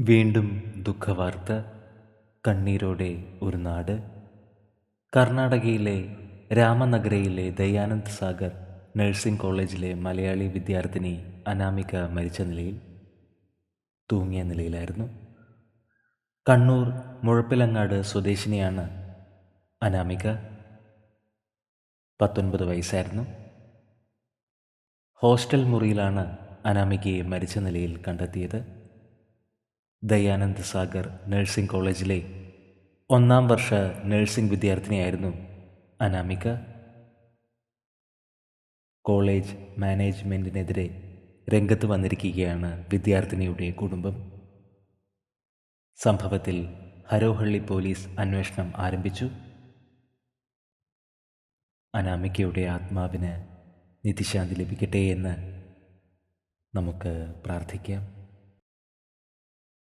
വീണ്ടും ദുഃഖവാർത്ത കണ്ണീരോടെ ഒരു നാട്. കർണാടകയിലെ രാമനഗരയിലെ ദയാനന്ദ് സാഗർ നഴ്സിംഗ് കോളേജിലെ മലയാളി വിദ്യാർത്ഥിനി അനാമിക മരിച്ച നിലയിൽ തൂങ്ങിയ നിലയിലായിരുന്നു. കണ്ണൂർ മുഴപ്പിലങ്ങാട് സ്വദേശിനിയാണ് അനാമിക. പത്തൊൻപത് വയസ്സായിരുന്നു. ഹോസ്റ്റൽ മുറിയിലാണ് അനാമികയെ മരിച്ച നിലയിൽ കണ്ടെത്തിയത്. ദയാനന്ദ് സാഗർ നഴ്സിംഗ് കോളേജിലെ ഒന്നാം വർഷ നഴ്സിംഗ് വിദ്യാർത്ഥിനിയായിരുന്നു അനാമിക. കോളേജ് മാനേജ്മെന്റിനെതിരെ രംഗത്ത് വന്നിരിക്കുകയാണ് വിദ്യാർത്ഥിനിയുടെ കുടുംബം. സംഭവത്തിൽ ഹരോഹള്ളി പോലീസ് അന്വേഷണം ആരംഭിച്ചു. അനാമികയുടെ ആത്മാവിന് നിത്യശാന്തി ലഭിക്കട്ടെ എന്ന് നമുക്ക് പ്രാർത്ഥിക്കാം.